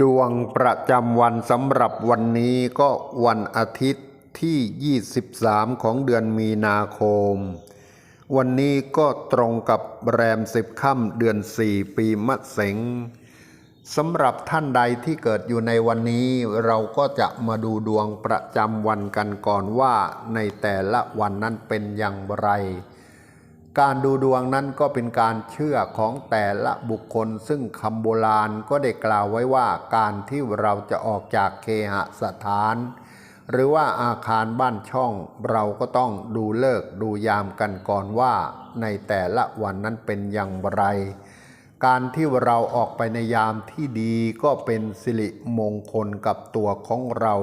ดวงประจำวันสำหรับวันนี้ก็วันอาทิตย์ที่ 23 ของเดือนมีนาคม วันนี้ก็ตรงกับแรมสิบค่ำเดือน 4 ปีมะเสงสำหรับท่านใดที่เกิดอยู่ในวันนี้ เราก็จะมาดูดวงประจำวันกันก่อนว่าในแต่ละวันนั้นเป็นอย่างไร การดูดวงนั้นก็เป็นการเชื่อของแต่ละบุคคล ซึ่งคำโบราณก็ได้กล่าวไว้ว่าการที่เราจะออกจากเคหสถาน หรือว่าอาคารบ้านช่องเราก็ต้องดูเลิกดูยามกันก่อนว่า ในแต่ละวันนั้นเป็นอย่างไร การที่เราออกไปในยามที่ดีก็เป็นสิริมงคลกับตัวของเรา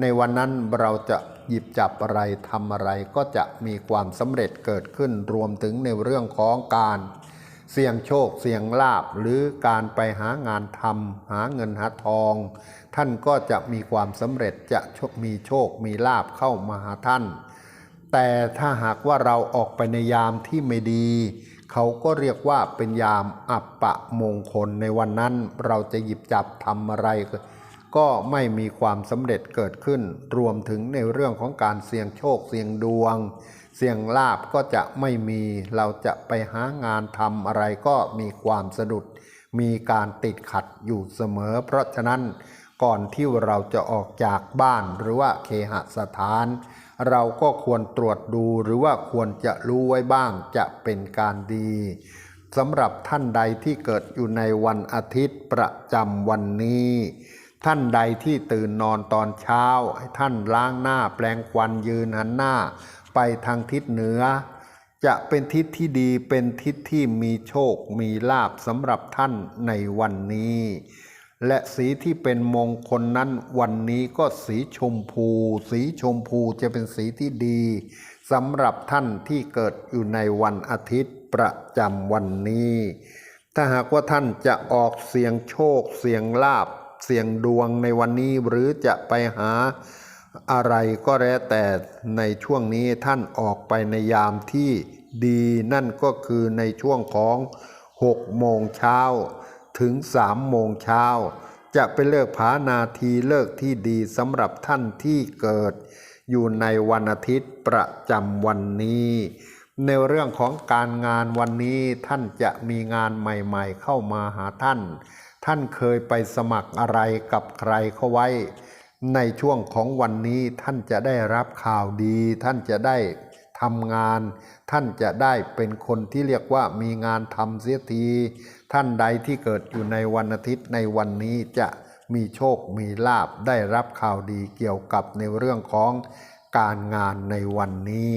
ในวันนั้นเราจะหยิบจับอะไรทำอะไรก็จะมีความสำเร็จเกิดขึ้นรวมถึงในเรื่องของการเสี่ยงโชคเสี่ยงลาบหรือการไปหางานทำหาเงินหาทอง ท่านก็จะมีความสำเร็จจะมีโชคมีลาบเข้ามาหาท่าน แต่ถ้าหากว่าเราออกไปในยามที่ไม่ดี เขาก็เรียกว่าเป็นยามอัปปะมงคลในวันนั้น เราจะหยิบจับทำอะไร ก็ไม่มีความสำเร็จเกิดขึ้น รวมถึงในเรื่องของการเสี่ยงโชคเสี่ยงดวง เสี่ยงลาบก็จะไม่มีเราจะไปหางานทำอะไรก็มีความสะดุด มีการติดขัดอยู่เสมอ เพราะฉะนั้นก่อนที่เราจะออกจากบ้านหรือว่าเคหสถาน เราก็ควรตรวจดูหรือว่าควรจะรู้ไว้บ้างจะเป็นการดีสำหรับท่านใดที่เกิดอยู่ในวันอาทิตย์ประจำวันนี้ ท่านใดที่ตื่นนอนตอนเช้า ให้ท่านล้างหน้าแปลงควันยืนหันหน้า ไปทางทิศเหนือ จะเป็นทิศที่ดีเป็นทิศที่มีโชคมีลาบสำหรับท่านในวันนี้ และสีที่เป็นมงคลนั้นวันนี้ก็สีชมพู สีชมพูจะเป็นสีที่ดีสำหรับท่านที่เกิดอยู่ในวันอาทิตย์ประจำวันนี้ ถ้าหากว่าท่านจะออกเสียงโชคเสียงลาบ เสียงดวงในวันนี้หรือจะไปหาอะไรก็แล้วแต่ในช่วงนี้ท่านออกไปในยามที่ดีนั่นก็คือในช่วงของ6โมงเช้าถึง3โมงเช้าจะเป็นเลิกผานาทีเลิกที่ดีสำหรับท่านที่เกิด อยู่ในวันอาทิตย์ประจำวันนี้ ในเรื่องของการงานวันนี้ท่านจะมีงานใหม่ ๆ เข้ามาหาท่าน ท่านเคยไปสมัครอะไรกับใครเข้าไว้ ในช่วงของวันนี้ท่านจะได้รับข่าวดี ท่านจะได้ทำงาน ท่านจะได้เป็นคนที่เรียกว่ามีงานทำเสียที ท่านใดที่เกิดอยู่ในวันอาทิตย์ในวันนี้จะมีโชคมีลาบได้รับข่าวดีเกี่ยวกับในเรื่องของการงานในวันนี้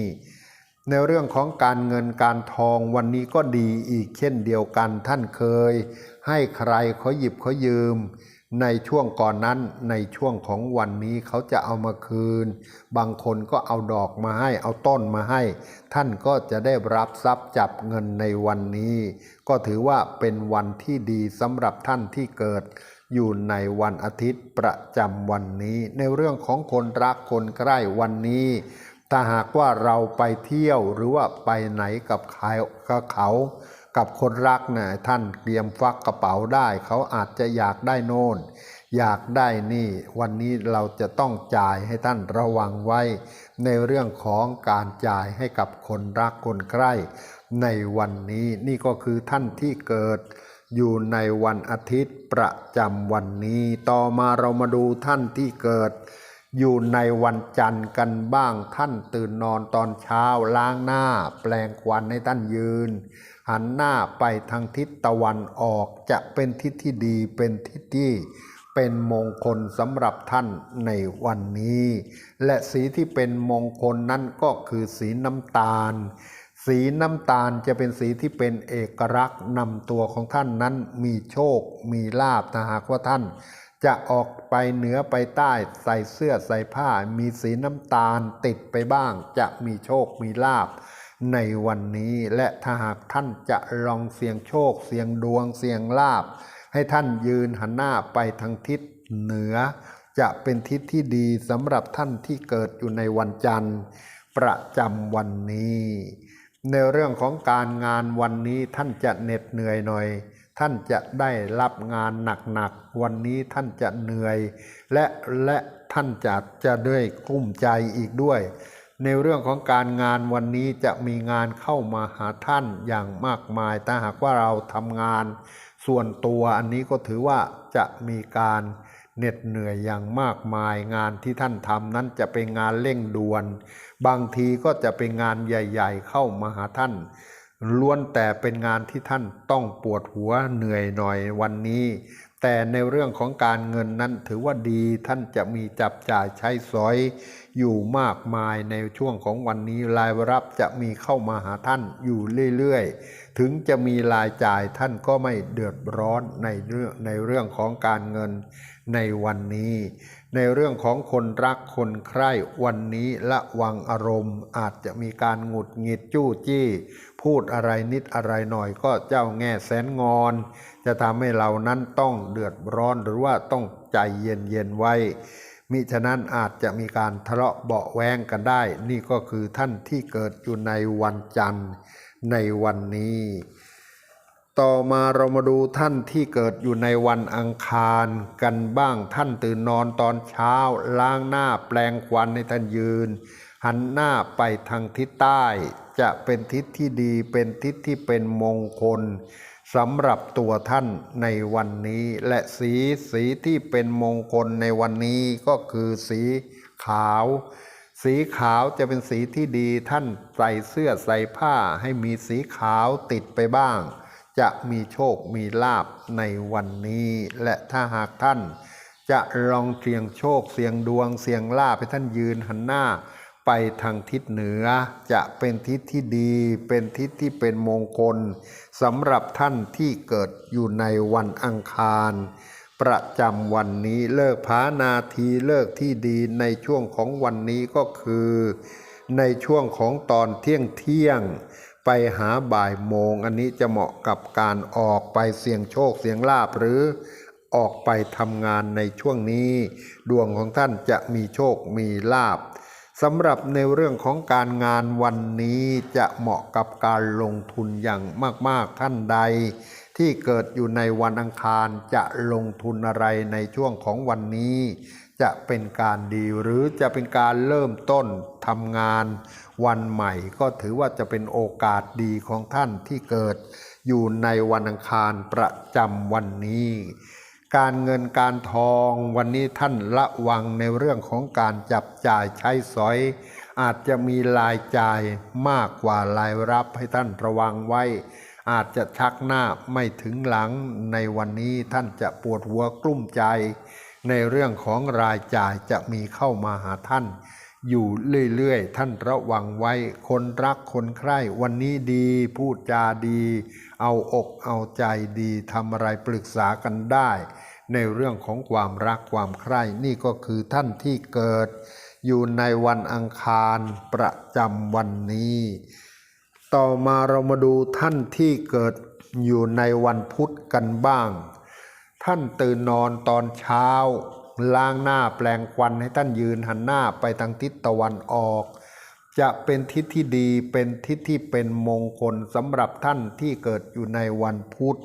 ในเรื่องของการเงินการทองวันนี้ก็ดีอีกเช่นเดียวกันท่านเคย ให้ใครเขาหยิบเขายืม ในช่วงก่อนนั้นในช่วงของวันนี้เขาจะเอามาคืน บางคนก็เอาดอกมาให้เอาต้นมาให้ ท่านก็จะได้รับทรัพย์จับเงินในวันนี้ ก็ถือว่าเป็นวันที่ดีสำหรับท่านที่เกิดอยู่ในวันอาทิตย์ประจำวันนี้ ในเรื่องของคนรักคนใกล้วันนี้ ถ้าหากว่าเราไปเที่ยวหรือว่าไปไหนกับใครกับเขา กับคนรักเนี่ยท่านเตรียมฟักกระเป๋าได้ เขาอาจจะอยากได้โน่น อยากได้นี่ วันนี้เราจะต้องจ่ายให้ท่านระวังไว้ ในเรื่องของการจ่ายให้กับคนรักคนใกล้ ในวันนี้นี่ก็คือท่านที่เกิดอยู่ในวันอาทิตย์ประจำวันนี้ ต่อมาเรามาดูท่านที่เกิด อยู่ในวันจันทร์กันบ้างท่านตื่นนอนตอนเช้าล้างหน้า แปลงควันให้ท่านยืน หันหน้าไปทางทิศตะวันออกจะเป็นทิศที่ดีเป็นทิศที่เป็นมงคลสำหรับท่านในวันนี้ และสีที่เป็นมงคลนั้นก็คือสีน้ำตาล สีน้ำตาลจะเป็นสีที่เป็นเอกลักษณ์นำตัวของท่านนั้นมีโชค มีลาบถ้าหากว่าท่าน จะออกไปเหนือไปใต้ใส่เสื้อใส่ผ้า มีสีน้ำตาลติดไปบ้าง จะมีโชคมีลาบในวันนี้และถ้าหากท่านจะลองเสี่ยงโชค เสี่ยงดวงเสี่ยงลาบ ให้ท่านยืนหันหน้าไปทางทิศเหนือ จะเป็นทิศที่ดีสำหรับท่านที่เกิดอยู่ในวันจันทร์ ประจำวันนี้ ในเรื่องของการงานวันนี้ท่านจะเหน็ดเหนื่อยหน่อย ท่านจะได้รับงานหนักๆ วันนี้ท่านจะเหนื่อย และและท่านจะจะด้วยกุ้มใจอีกด้วย ในเรื่องของการงานวันนี้จะมีงานเข้ามาหาท่านอย่างมากมายถ้าหากว่าเราทำงาน ส่วนตัวอันนี้ก็ถือว่าจะมีการเหน็ดเหนื่อยอย่างมากมายงานที่ท่านทำนั้นจะเป็นงานเร่งด่วน บางทีก็จะเป็นงานใหญ่ ๆ เข้ามาหาท่าน ล้วนแต่เป็นงานที่ท่านต้องปวดหัวเหนื่อยหน่อยวันนี้ แต่ในเรื่องของการเงินนั้นถือว่าดีท่านจะมีจับจ่ายใช้สอย อยู่มากมายในช่วงของวันนี้รายรับจะมีเข้ามาหาท่านอยู่เรื่อยๆ ถึงจะมีรายจ่ายท่านก็ไม่เดือดร้อนในเรื่องในเรื่องของการเงินในวันนี้ ในเรื่องของคนรักคนใคร่วันนี้ระวังอารมณ์ อาจจะมีการหงุดหงิดจู้จี้ พูดอะไรนิดอะไรหน่อยก็เจ้าแง่แสนงอน จะทำให้เรานั้นต้องเดือดร้อนหรือว่าต้องใจเย็นๆไว้มิฉะนั้นอาจจะมีการทะเลาะเบาแวงกันได้ นี่ก็คือท่านที่เกิดอยู่ในวันจันทร์ในวันนี้ ต่อมาเรามาดูท่านที่เกิดอยู่ในวันอังคารกันบ้างท่านตื่นนอนตอนเช้า ล้างหน้าแปลงควันในท่านยืน หันหน้าไปทางทิศใต้ จะเป็นทิศที่ดีเป็นทิศที่เป็นมงคลสำหรับตัวท่านในวันนี้ และสีสีที่เป็นมงคลในวันนี้ก็คือสีขาว สีขาวจะเป็นสีที่ดีท่านใส่เสื้อใส่ผ้าให้มีสีขาวติดไปบ้าง จะมีโชคมีลาบในวันนี้ และถ้าหากท่าน จะลองเสี่ยงโชคเสี่ยงดวงเสี่ยงลาบให้ท่านยืนหันหน้า ไปทางทิศเหนือจะเป็นทิศที่ดี เป็นทิศที่เป็นมงคลสำหรับท่านที่เกิดอยู่ในวันอังคาร ประจำวันนี้เลิกพานาทีเลิกที่ดีในช่วงของวันนี้ก็คือ ในช่วงของตอนเที่ยงเที่ยง ไปหาบ่ายโมง อันนี้จะเหมาะกับการออกไปเสี่ยงโชคเสี่ยงลาบหรือออกไปทำงานในช่วงนี้ ดวงของท่านจะมีโชคมีลาบ สำหรับในเรื่องของการงานวันนี้จะเหมาะกับการลงทุนอย่างมาก ๆ ท่านใด ที่เกิดอยู่ในวันอังคารจะลงทุนอะไรในช่วงของวันนี้ จะเป็นการดีหรือจะเป็นการเริ่มต้นทำงาน วันใหม่ก็ถือว่าจะเป็นโอกาสดีของท่านที่เกิด อยู่ในวันอังคารประจำวันนี้ การเงินการทองวันนี้ท่านระวังในเรื่องของการจับจ่ายใช้สอย อาจจะมีรายจ่ายมากกว่ารายรับให้ท่านระวังไว้ อาจจะชักหน้าไม่ถึงหลังในวันนี้ท่านจะปวดหัวกลุ้มใจ ในเรื่องของรายจ่ายจะมีเข้ามาหาท่าน อยู่เรื่อยๆ ท่านระวังไว้ คนรักคนใคร่วันนี้ดีพูดจาดี เอาอกเอาใจดีทำอะไรปรึกษากันได้ ในเรื่องของความรักความใคร่นี่ก็คือท่านที่เกิด อยู่ในวันอังคารประจำวันนี้ ต่อมาเรามาดูท่านที่เกิดอยู่ในวันพุธกันบ้าง ท่านตื่นนอนตอนเช้า ล้างหน้าแปลงควันให้ท่านยืนหันหน้าไปทางทิศตะวันออก จะเป็นทิศที่ดีเป็นทิศที่เป็นมงคลสำหรับท่านที่เกิดอยู่ในวันพุธ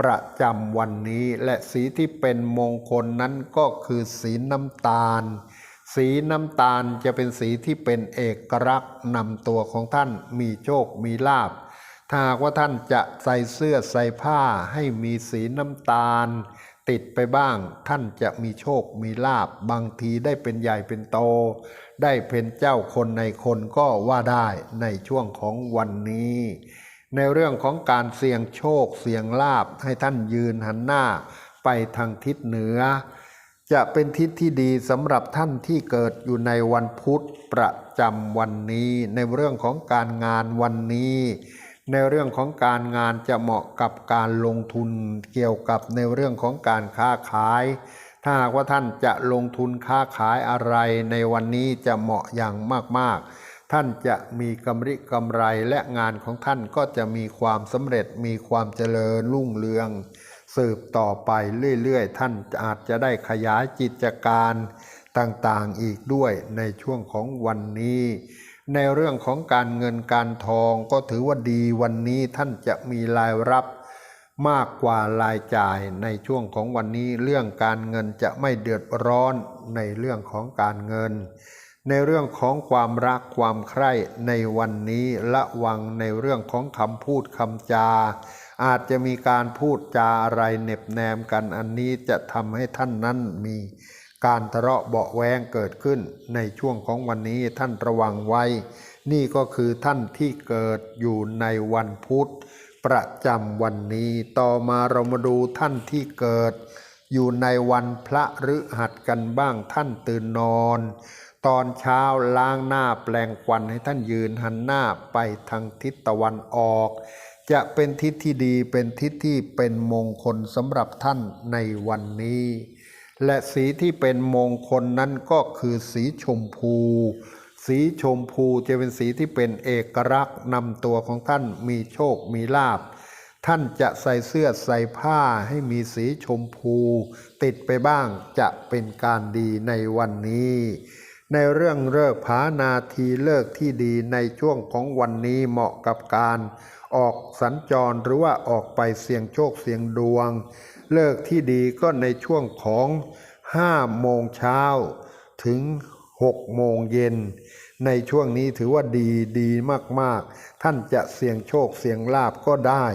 ประจำวันนี้และสีที่เป็นมงคลนั้นก็คือสีน้ำตาล สีน้ำตาลจะเป็นสีที่เป็นเอกลักษณ์นำตัวของท่านมีโชคมีลาบถ้าว่าท่านจะใส่เสื้อใส่ผ้าให้มีสีน้ำตาล ติดไปบ้าง ท่านจะมีโชคมีลาบบางทีได้เป็นใหญ่เป็นโต ได้เป็นเจ้าคนในคนก็ว่าได้ในช่วงของวันนี้ ในเรื่องของการเสี่ยงโชคเสี่ยงลาบให้ท่านยืนหันหน้าไปทางทิศเหนือ จะเป็นทิศที่ดีสำหรับท่านที่เกิดอยู่ในวันพุธประจำวันนี้ ในเรื่องของการงานวันนี้ ในเรื่องของการงานจะเหมาะกับการลงทุนเกี่ยวกับในเรื่องของการค้าขาย ถ้าหากว่าท่านจะลงทุนค้าขายอะไรในวันนี้จะเหมาะอย่างมากๆ ท่านจะมีกำไรกำไรและงานของท่านก็จะมีความสำเร็จมีความเจริญรุ่งเรือง สืบต่อไปเรื่อยๆ ท่านอาจจะได้ขยายกิจการต่างๆอีกด้วยในช่วงของวันนี้ ในเรื่องของการเงินการทองก็ถือว่าดีวันนี้ท่านจะมีรายรับมากกว่ารายจ่ายในช่วงของวันนี้เรื่องการเงินจะไม่เดือดร้อนในเรื่องของการเงิน ในเรื่องของความรักความใคร่ในวันนี้ระวังในเรื่องของคำพูดคำจา อาจจะมีการพูดจาอะไรเหน็บแนมกันอันนี้จะทำให้ท่านนั้นมี การทะเลาะเบาแวงเกิดขึ้นในช่วงของวันนี้ท่านระวังไว้ นี่ก็คือท่านที่เกิดอยู่ในวันพุธประจำวันนี้ ต่อมาเรามาดูท่านที่เกิด อยู่ในวันพระฤหัสกันบ้างท่านตื่นนอน ตอนเช้าล้างหน้าแปลงควันให้ท่านยืนหันหน้าไปทางทิศตะวันออก จะเป็นทิศที่ดีเป็นทิศที่เป็นมงคลสำหรับท่านในวันนี้ และสีที่เป็นมงคลนั้นก็คือสีชมพู สีชมพูจะเป็นสีที่เป็นเอกลักษณ์นำตัวของท่านมีโชคมีลาภท่านจะใส่เสื้อใส่ผ้าให้มีสีชมพู ติดไปบ้างจะเป็นการดีในวันนี้ ในเรื่องเลิกผานาทีเลิกที่ดีในช่วงของวันนี้เหมาะกับการ ออกสัญจรหรือว่าออกไปเสี่ยงโชคเสี่ยงดวง เลิกที่ดีก็ในช่วงของ5โมงเช้าถึง6โมงเย็น ในช่วงนี้ถือว่าดีดีมากๆ ท่านจะเสี่ยงโชคเสี่ยงลาบก็ได้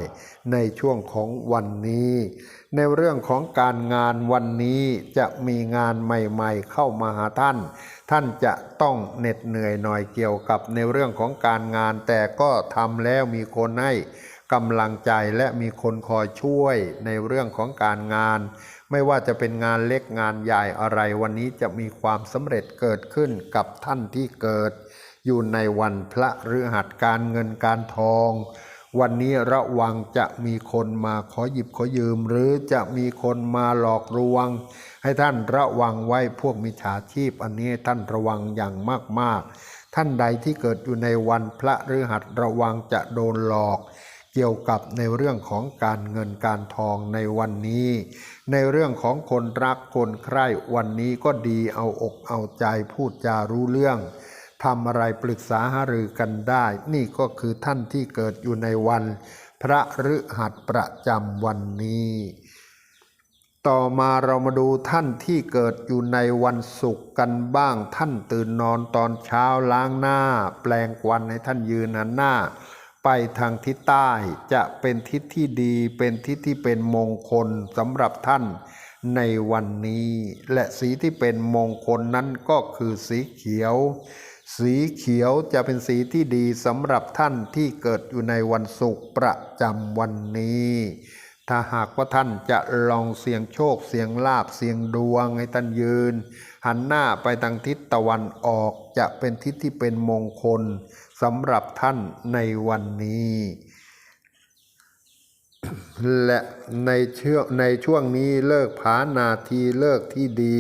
ในช่วงของวันนี้ ในเรื่องของการงานวันนี้จะมีงานใหม่ๆ เข้ามาหาท่าน ท่านจะต้องเหน็ดเหนื่อยหน่อยเกี่ยวกับในเรื่องของการงานแต่ก็ทำแล้วมีคนให้ กำลังใจและมีคนคอยช่วยในเรื่องของการงาน ไม่ว่าจะเป็นงานเล็กงานใหญ่อะไรวันนี้จะมีความสำเร็จเกิดขึ้นกับท่านที่เกิด อยู่ในวันพระฤหัสการเงินการทอง วันนี้ระวังจะมีคนมาขอหยิบขอยืม หรือจะมีคนมาหลอกลวง ให้ท่านระวังไว้พวกมิจฉาชีพ อันนี้ท่านระวังอย่างมากๆ ท่านใดที่เกิดอยู่ในวันพระฤหัสระวังจะโดนหลอก เกี่ยวกับในเรื่องของการเงินการทองในวันนี้ ในเรื่องของคนรักคนใคร่วันนี้ก็ดีเอาอกเอาใจพูดจารู้เรื่องทำอะไรปรึกษาหารือกันได้ นี่ก็คือท่านที่เกิดอยู่ในวัน พระฤหัสประจำวันนี้ ต่อมาเรามาดูท่านที่เกิดอยู่ในวันศุกร์กันบ้าง ท่านตื่นนอนตอนเช้าล้างหน้า แปลงควันให้ท่านยืนหันหน้า ไปทางทิศใต้จะเป็นทิศที่ดีเป็นทิศที่เป็นมงคลสำหรับท่านในวันนี้ และสีที่เป็นมงคลนั้นก็คือสีเขียว สีเขียวจะเป็นสีที่ดีสำหรับท่านที่เกิดอยู่ในวันศุกร์ประจำวันนี้ ถ้าหากว่าท่านจะลองเสี่ยงโชคเสี่ยงลาบเสี่ยงดวงให้ท่านยืน หันหน้าไปทางทิศตะวันออกจะเป็นทิศที่เป็นมงคล สำหรับท่านในวันนี้ และในเชื่อในช่วงนี้เลิกผานาทีเลิกที่ดี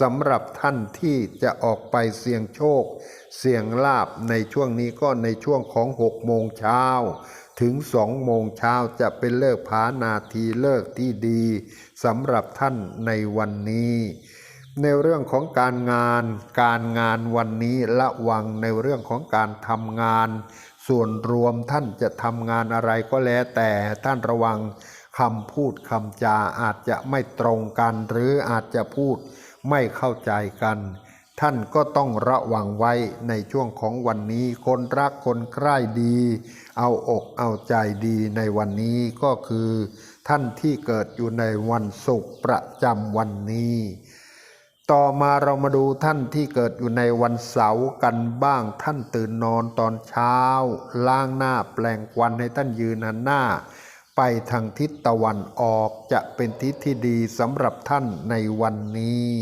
สำหรับท่านที่จะออกไปเสี่ยงโชค เสี่ยงลาบในช่วงนี้ก็ในช่วงของหกโมงเช้าถึงสองโมงเช้าจะเป็นเลิกผานาทีเลิกที่ดีสำหรับท่านในวันนี้ ในเรื่องของการงาน การงานวันนี้ระวังในเรื่องของการทำงาน ส่วนรวมท่านจะทำงานอะไรก็แล้วแต่ท่านระวังคำพูดคำจาอาจจะไม่ตรงกัน หรืออาจจะพูดไม่เข้าใจกัน ท่านก็ต้องระวังไว้ในช่วงของวันนี้ คนรักคนใคร่ดี เอาอกเอาใจดีในวันนี้ก็คือ ท่านที่เกิดอยู่ในวันศุกร์ประจำวันนี้ ต่อมาเรามาดูท่านที่เกิดอยู่ในวันเสาร์กันบ้างท่านตื่นนอนตอนเช้า ล้างหน้าแปลงควันให้ท่านยืนหันหน้า ไปทางทิศตะวันออกจะเป็นทิศที่ดีสำหรับท่านในวันนี้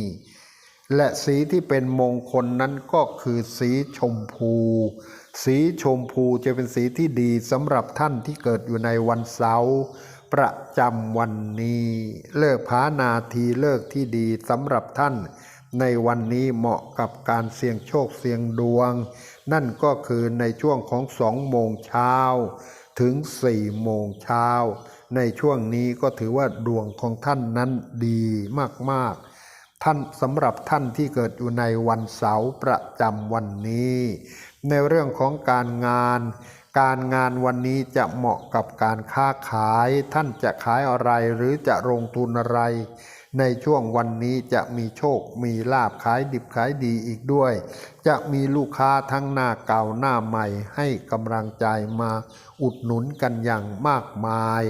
และสีที่เป็นมงคลนั้นก็คือสีชมพู สีชมพูจะเป็นสีที่ดีสำหรับท่านที่เกิดอยู่ในวันเสาร์ ประจำวันนี้ เลิกผานาทีเลิกที่ดีสำหรับท่าน ในวันนี้เหมาะกับการเสี่ยงโชคเสี่ยงดวง นั่นก็คือในช่วงของสองโมงเช้าถึงสี่โมงเช้า ในช่วงนี้ก็ถือว่าดวงของท่านนั้นดีมากๆท่านสำหรับท่านที่เกิดอยู่ในวันเสาร์ประจำวันนี้ ในเรื่องของการงาน การงานวันนี้จะเหมาะกับการค้าขาย ท่านจะขายอะไรหรือจะลงทุนอะไร ในช่วงวันนี้จะมีโชค มีลาบขายดิบขายดีอีกด้วย จะมีลูกค้าทั้งหน้าเก่าหน้าใหม่ให้กำลังใจมาอุดหนุนกันอย่างมากมาย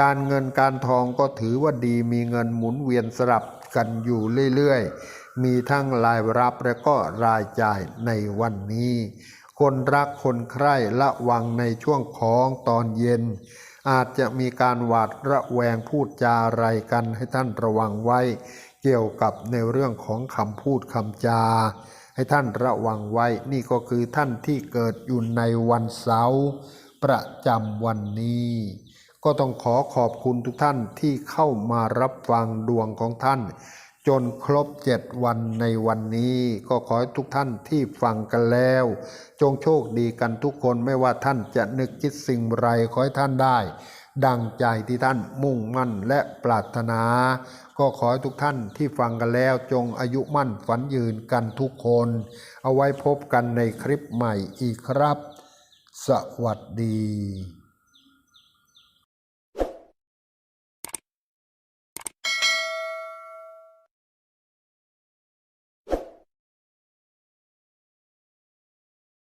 การเงินการทองก็ถือว่าดีมีเงินหมุนเวียนสลับกันอยู่เรื่อยๆ มีทั้งรายรับและก็รายจ่ายในวันนี้ คนรักคนใคร่ระวังในช่วงของตอนเย็น อาจจะมีการหวาดระแวงพูดจาอะไรกันให้ท่านระวังไว้ เกี่ยวกับในเรื่องของคำพูดคำจา ให้ท่านระวังไว้นี่ก็คือท่านที่เกิดอยู่ในวันเสาร์ประจำวันนี้ ก็ต้องขอขอบคุณทุกท่านที่เข้ามารับฟังดวงของท่าน จนครบเจ็ดวันในวันนี้ก็ขอให้ทุกท่านที่ฟังกันแล้ว จงโชคดีกันทุกคนไม่ว่าท่านจะนึกคิดสิ่งไรขอให้ท่านได้ ดังใจที่ท่านมุ่งมั่นและปรารถนา ก็ขอให้ทุกท่านที่ฟังกันแล้ว จงอายุมั่นฝันยืนกันทุกคน เอาไว้พบกันในคลิปใหม่อีกครับ สวัสดี